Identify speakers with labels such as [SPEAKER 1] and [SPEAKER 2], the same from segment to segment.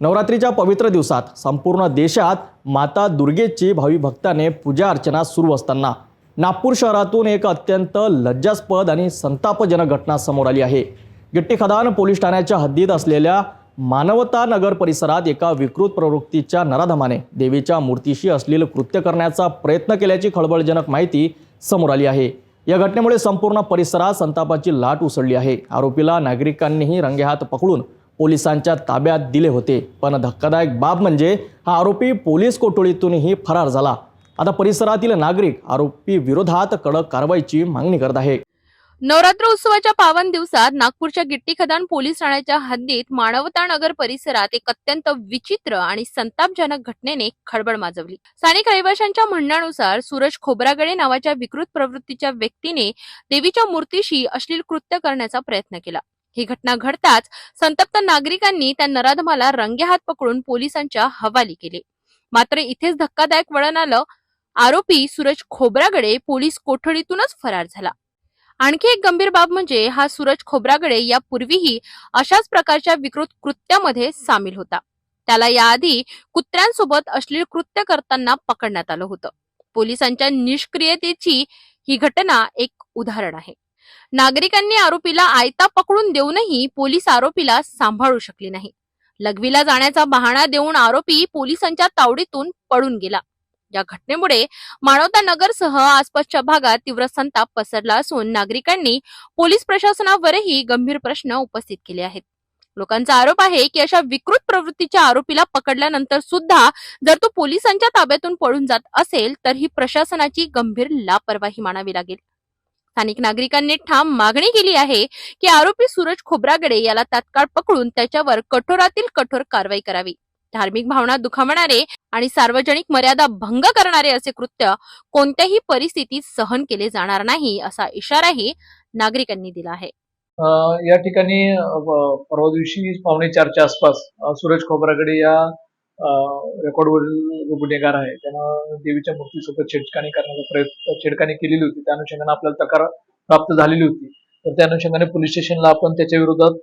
[SPEAKER 1] नवरात्रीच्या पवित्र दिवसात संपूर्ण देशात माता दुर्गेची भावी भक्ताने पूजा अर्चना सुरू असताना नागपूर शहरातून एक अत्यंत लज्जास्पद आणि संतापजनक घटना समोर आली आहे. गिट्टी खदान पोलीस ठाण्याच्या हद्दीत असलेल्या मानवता नगर परिसरात एका विकृत प्रवृत्तीच्या नराधमाने देवीच्या मूर्तीशी अश्लील कृत्य करण्याचा प्रयत्न केल्याची खळबळजनक माहिती समोर आली आहे. या घटनेमुळे संपूर्ण परिसरात संतापाची लाट उसळली आहे. आरोपीला नागरिकांनीही रंगेहात पकडून पोलिसांच्या ताब्यात दिले होते. पण धक्कादायक बाब म्हणजे हा आरोपी पोलीस कोठडीतूनही फरार झाला. आता परिसरातील नागरिक आरोपी विरोधात कडक कारवाईची मागणी करत आहे.
[SPEAKER 2] नवरात्र उत्सवाच्या पावन दिवसात नागपूरच्या गिट्टी खदान पोलीस ठाण्याच्या हद्दीत मानवता नगर परिसरात एक अत्यंत विचित्र आणि संतापजनक घटनेने खळबळ माजवली. स्थानिक रहिवाशांच्या म्हणण्यानुसार सूरज खोबरागडे नावाच्या विकृत प्रवृत्तीच्या व्यक्तीने देवीच्या मूर्तीशी अश्लील कृत्य करण्याचा प्रयत्न केला. ही घटना घडताच संतप्त नागरिकांनी त्या नराधमाला रंगेहात पकडून पोलिसांच्या हवाली केले. मात्र इथेच धक्कादायक वळण आलं. आरोपी सूरज खोबरागडे पोलीस कोठडीतूनच फरार झाला. आणखी एक गंभीर बाब म्हणजे हा सूरज खोबरागडे यापूर्वीही अशाच प्रकारच्या विकृत कृत्यामध्ये सामील होता. त्याला याआधी कुत्र्यांसोबत अश्लील कृत्य करताना पकडण्यात आलं होतं. पोलिसांच्या निष्क्रियतेची ही घटना एक उदाहरण आहे. नागरिकांनी आरोपीला आयता पकडून देऊनही पोलीस आरोपीला सांभाळू शकले नाही. लघवीला जाण्याचा बहाणा देऊन आरोपी पोलिसांच्या तावडीतून पळून गेला. या घटनेमुळे मानवता नगरसह आसपासच्या भागात तीव्र संताप पसरला असून नागरिकांनी पोलीस प्रशासनावरही गंभीर प्रश्न उपस्थित केले आहेत. लोकांचा आरोप आहे की अशा विकृत प्रवृत्तीच्या आरोपीला पकडल्यानंतर सुद्धा जर तो पोलिसांच्या ताब्यातून पळून जात असेल तर ही प्रशासनाची गंभीर लापरवाही मानावी लागेल. स्थानिक नागरिकांनी ठाम मागणी केली आहे की आरोपी सूरज खोबरागडे याला तात्काळ पकडून त्याच्यावर कठोरातील कठोर कारवाई करावी. धार्मिक भावना दुखावणारे आणि सार्वजनिक मर्यादा भंग करणारे असे कृत्य कोणत्याही परिस्थितीत सहन केले जाणार नाही असा इशाराही नागरिकांनी दिला आहे.
[SPEAKER 3] या ठिकाणी परवा दिवशी पावणे चारच्या आसपास सूरज खोबरागडे या रेकॉर्डवरील जो गुन्हेगार आहे त्यानं देवीच्या मूर्तीसोबत छेडखानी करण्याचा प्रयत्न छेडखानी केलेली होती. त्या अनुषंगाने आपल्याला तक्रार प्राप्त झालेली होती. तर त्या अनुषंगाने पोलीस स्टेशनला आपण त्याच्या विरोधात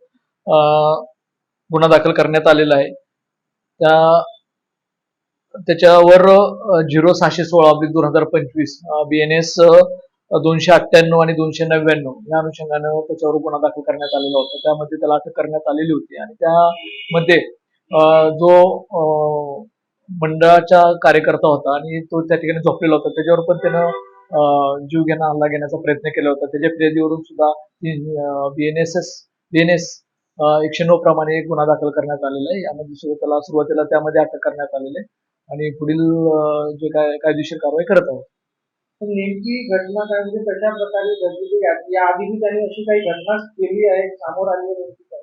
[SPEAKER 3] गुन्हा दाखल करण्यात आलेला आहे. त्या त्याच्यावर झिरो सहाशे सोळा ऑब्लिक दोन हजार पंचवीस बी एन एस दोनशे अठ्ठ्याण्णव आणि दोनशे नव्याण्णव या अनुषंगानं त्याच्यावर गुन्हा दाखल करण्यात आलेला होता. त्यामध्ये त्याला अटक करण्यात आलेली होती आणि त्यामध्ये जो मंडळाचा कार्यकर्ता होता आणि तो त्या ठिकाणी झोपलेला होता त्याच्यावर पण त्यानं जीव घेणं हल्ला घेण्याचा प्रयत्न केला होता त्याच्या फिर्यादीवरून सुद्धा बीएनएसएस बीएनएस एकशे नऊ प्रमाणे एक गुन्हा दाखल करण्यात आलेला आहे यामध्ये सुद्धा त्याला सुरुवातीला त्यामध्ये अटक करण्यात आलेली आहे आणि पुढील जे काय कायदेशीर कारवाई करत आहोत
[SPEAKER 4] नेमकी घटना काय म्हणजे कशा प्रकारे घडलेली आहे? या आधीही त्यांनी अशी काही घटना केली आहे समोर आली?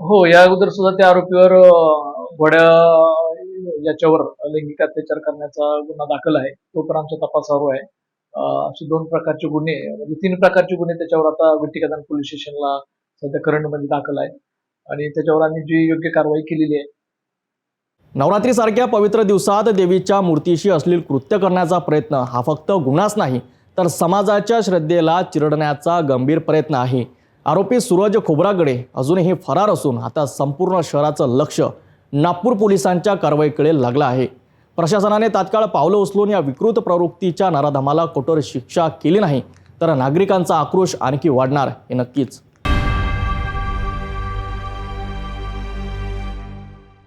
[SPEAKER 3] हो या अगोदर सुद्धा त्या आरोपीवर घोड्या याच्यावर लैंगिक अत्याचार करण्याचा गुन्हा दाखल आहे. तो पण आमच्या तपासावर आहे. असे दोन प्रकारचे गुन्हे म्हणजे तीन प्रकारचे गुन्हे त्याच्यावर आता विट्टीकदान पोलीस स्टेशनला सध्या करंटमध्ये दाखल आहे. आणि त्याच्यावर आम्ही जी योग्य कारवाई केलेली आहे.
[SPEAKER 1] नवरात्रीसारख्या पवित्र दिवसात देवीच्या मूर्तीशी अश्लील कृत्य करण्याचा प्रयत्न हा फक्त गुन्हाच नाही तर समाजाच्या श्रद्धेला चिरडण्याचा गंभीर प्रयत्न आहे. आरोपी सूरज खोबरागडे अजूनही फरार असून आता संपूर्ण शहराचं लक्ष नागपूर पोलिसांच्या कारवाईकडे लागला आहे. प्रशासनाने तात्काळ पावलं उचलून या विकृत प्रवृत्तीच्या नराधमाला कठोर शिक्षा केली नाही तर नागरिकांचा आक्रोश आणखी वाढणार हे नक्कीच.